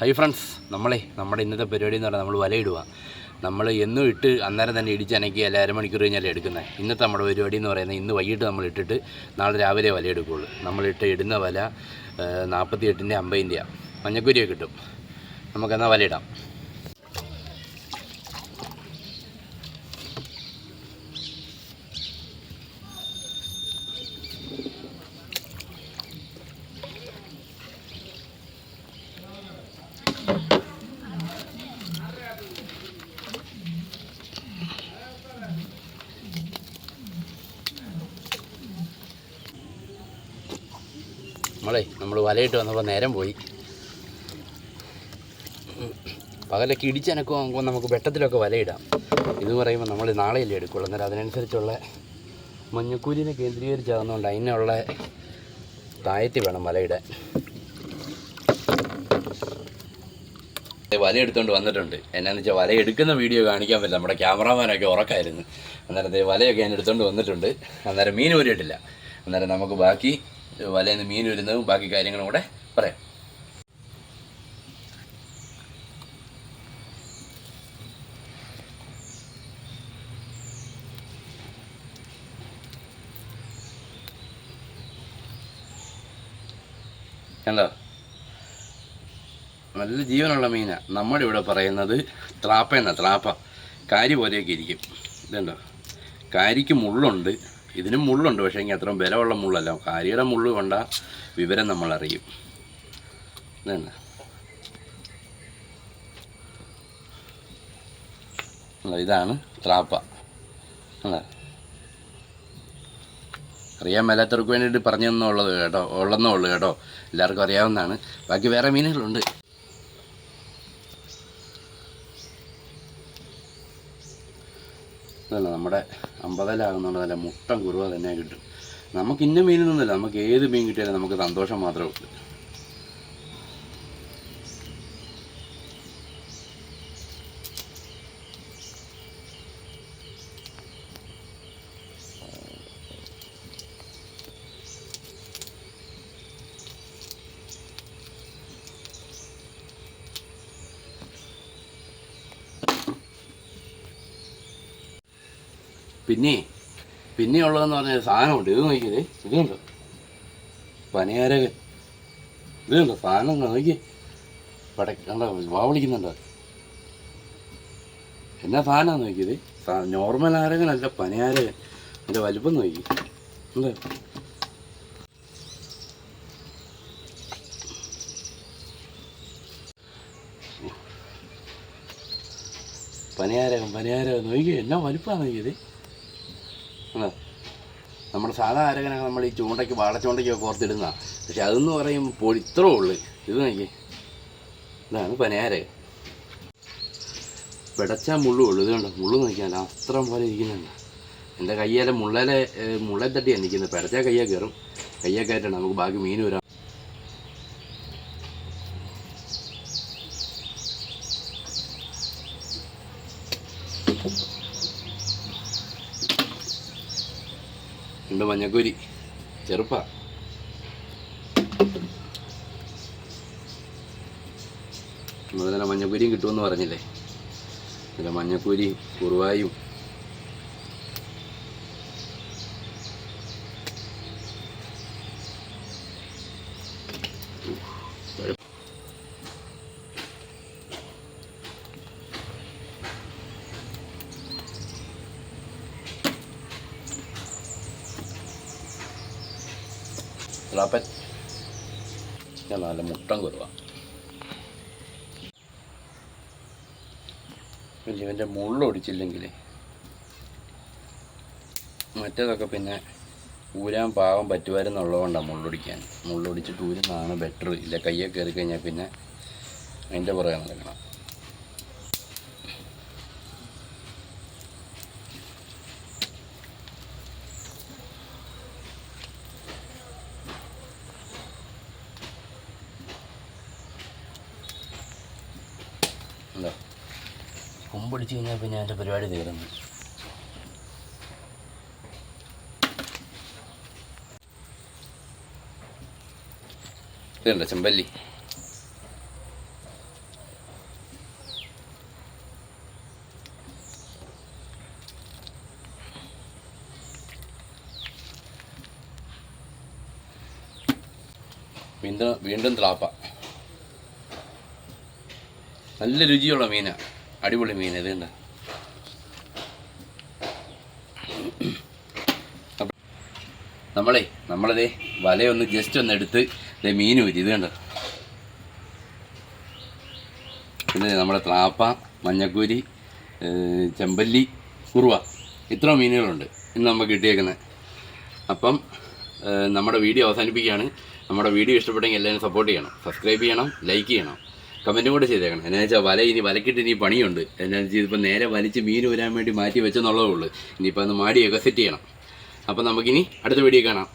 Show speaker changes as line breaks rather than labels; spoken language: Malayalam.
ഹൈ ഫ്രണ്ട്സ് നമ്മളെ നമ്മുടെ ഇന്നത്തെ പരിപാടി എന്ന് പറഞ്ഞാൽ നമ്മൾ വലയിടുക. നമ്മൾ എന്നും ഇട്ട് അന്നേരം തന്നെ ഇടിച്ചനക്കി അല്ല അരമണിക്കൂർ കഴിഞ്ഞാലേ എടുക്കുന്നത്. ഇന്നത്തെ നമ്മുടെ പരിപാടി എന്ന് പറയുന്നത് ഇന്ന് വൈകിട്ട് നമ്മൾ ഇട്ടിട്ട് നാളെ രാവിലെ വല എടുക്കുകയുള്ളൂ. നമ്മളിട്ട് ഇടുന്ന വല നാൽപ്പത്തി എട്ടിന്റെ അമ്പതിന്റെയാണ്. മഞ്ഞക്കുരിയൊക്കെ കിട്ടും. നമുക്കെന്നാൽ വലയിടാം നമ്മളെ നമ്മൾ വലയിട്ട് വന്നപ്പോൾ നേരം പോയി. പകലൊക്കെ ഇടിച്ചനക്കും ആകുമ്പോൾ നമുക്ക് വെട്ടത്തിലൊക്കെ വലയിടാം. ഇത് പറയുമ്പോൾ നമ്മൾ നാളെയല്ലേ എടുക്കുള്ളൂ. അന്നേരം അതിനനുസരിച്ചുള്ള മഞ്ഞക്കൂലിനെ കേന്ദ്രീകരിച്ചാകുന്നതുകൊണ്ട് അതിനുള്ള തായത്തി വേണം വലയിടാൻ. വല വന്നിട്ടുണ്ട്. എന്നാന്ന് വെച്ചാൽ വല എടുക്കുന്ന വീഡിയോ കാണിക്കാൻ പറ്റില്ല. നമ്മുടെ ക്യാമറാമാനൊക്കെ ഉറക്കായിരുന്നു. അന്നേരത്തെ വലയൊക്കെ ഞാൻ എടുത്തുകൊണ്ട് വന്നിട്ടുണ്ട്. അന്നേരം മീൻ ഊരിയിട്ടില്ല. അന്നേരം നമുക്ക് ബാക്കി വലയിൽ മീൻ വരുന്നതും ബാക്കി കാര്യങ്ങളും കൂടെ പറയാം. കണ്ടോ? നല്ല ജീവനുള്ള മീനാണ് നമ്മുടെ ഇവിടെ പറയുന്നത് ത്രാപ്പ എന്നാ ത്രാപ്പ. കാരി പോലെയൊക്കെ ഇരിക്കും. ഇതുണ്ടോ? കാരിക്ക് മുള്ളുണ്ട്. ഇതിനും മുള്ളുണ്ട് പക്ഷേ എങ്കിൽ അത്രയും ബലമുള്ള മുള്ളല്ല. കാരിയുടെ മുള്ള് കൊണ്ട വിവരം നമ്മൾ അറിയും ഇതാണ് ത്രാപ്പ. അറിയാൻ മേലാത്തവർക്ക് വേണ്ടിയിട്ട് പറഞ്ഞു തന്നുള്ളത് കേട്ടോ ഉള്ളെന്നേ ഉള്ളൂ കേട്ടോ. എല്ലാവർക്കും അറിയാവുന്നതാണ്. ബാക്കി വേറെ മീനുകളുണ്ട്. ഇതല്ല നമ്മുടെ അമ്പതലാകുന്നുള്ളതല്ല മുട്ടം കുറുവ തന്നെ കിട്ടും. നമുക്ക് ഇന്ന മീനൊന്നുമില്ല നമുക്ക് ഏത് മീൻ കിട്ടിയാലും നമുക്ക് സന്തോഷം മാത്രമേ ഉള്ളൂ. പിന്നെ പിന്നെ ഉള്ളതെന്ന് പറഞ്ഞ സാധനമുണ്ട്. ഇത് നോക്കിയത് ഇതുണ്ടോ? പനിയാരകൻ ഇതുണ്ടോ? സാധനം നോക്കി പടക്കണ്ട വാ വിളിക്കുന്നുണ്ടോ? എന്നാ സാധനം നോക്കിയത് നോർമൽ ആരകനല്ല പനിയാരകൻ എന്റെ വലിപ്പം നോക്കി എന്താ പനിയാരകം പനിയാരകം നോക്കി എന്നാ വലിപ്പമാണ് നോക്കിയത്? നമ്മുടെ സാധാ അരകനൊക്കെ നമ്മൾ ഈ ചൂണ്ടയ്ക്ക് വാടച്ചൂണ്ടയ്ക്കൊക്കെ ഓർത്തിടുന്ന പക്ഷെ അതെന്ന് പറയുമ്പോൾ പൊളിത്രേ ഉള്ളു. ഇത് നോക്കി. ഇതാണ് പനയാരകൻ പിടച്ചാൽ മുള്ളു ഉള്ളു. കണ്ടോ? മുള്ളു നോക്കിയാൽ അസ്ത്രം പോലെ ഇരിക്കുന്നുണ്ട്. എന്റെ കയ്യേലെ മുള്ളലെ മുള്ളെ തട്ടിയാണ് നിൽക്കുന്നത്. പിടച്ചാൽ കയ്യെ കയറും. കയ്യെ കയറ്റണം. നമുക്ക് ബാക്കി മീൻ വരാം. ഉണ്ട് മഞ്ഞക്കുരി. ചെറുപ്പ. നല്ല മഞ്ഞക്കൂരിയും കിട്ടുമെന്ന് പറഞ്ഞില്ലേ? നല്ല മഞ്ഞക്കൂരി കുറുവായും റാപ്പൻ ഞാൻ നല്ല മുട്ടൻ കുറുവ ഇവന്റെ മുള്ളൊടിച്ചില്ലെങ്കിൽ മറ്റേതൊക്കെ പിന്നെ ഊരാൻ പാവം പറ്റുമായിരുന്നുള്ളതുകൊണ്ടാണ് മുള്ളൊടിക്കാൻ മുള്ളൊടിച്ചിട്ട് ഊരുന്നതാണ് ബെറ്റർ ഇല്ല കയ്യൊക്കെ കയറി കഴിഞ്ഞാൽ പിന്നെ അതിന്റെ പുറകെ നടക്കണം. കൊമ്പടിച്ച് കഴിഞ്ഞാൽ പിന്നെ എന്റെ പരിപാടി തീർന്നു. ചെമ്പല്ലി? വീണ്ടും വീണ്ടും ത്രാപ്പ. നല്ല രുചിയുള്ള മീനാണ് അടിപൊളി മീൻ ഇത് നമ്മളെ നമ്മളതേ വലയൊന്ന് ജസ്റ്റ് ഒന്ന് എടുത്ത് ദേ മീൻ ഊരി ഇത് കണ്ടോ? പിന്നെ നമ്മുടെ ത്രാപ്പ മഞ്ഞക്കൂരി ചെമ്പല്ലി കുറുവ. ഇത്ര മീനുകളുണ്ട് ഇന്ന് നമുക്ക് കിട്ടിയേക്കുന്നത് അപ്പം നമ്മുടെ വീഡിയോ അവസാനിപ്പിക്കുകയാണ്. നമ്മുടെ വീഡിയോ ഇഷ്ടപ്പെട്ടെങ്കിൽ എല്ലാവരും സപ്പോർട്ട് ചെയ്യണം. സബ്സ്ക്രൈബ് ചെയ്യണം ലൈക്ക് ചെയ്യണം. കമന്റും കൂടെ ചെയ്തേക്കണം. എന്നാ വെച്ചാൽ വല ഇനി വലക്കിട്ട് ഇനി പണിയുണ്ട്. എന്നാ വെച്ചാൽ ഇതിപ്പോൾ നേരെ വലിച്ച് മീൻ വരാൻ വേണ്ടി മാറ്റി വെച്ചെന്നുള്ളതേ ഉള്ളൂ. ഇനിയിപ്പോൾ അത് മാടിയൊക്കെ സെറ്റ് ചെയ്യണം. അപ്പം നമുക്കിനി അടുത്ത വീഡിയോ കാണാം.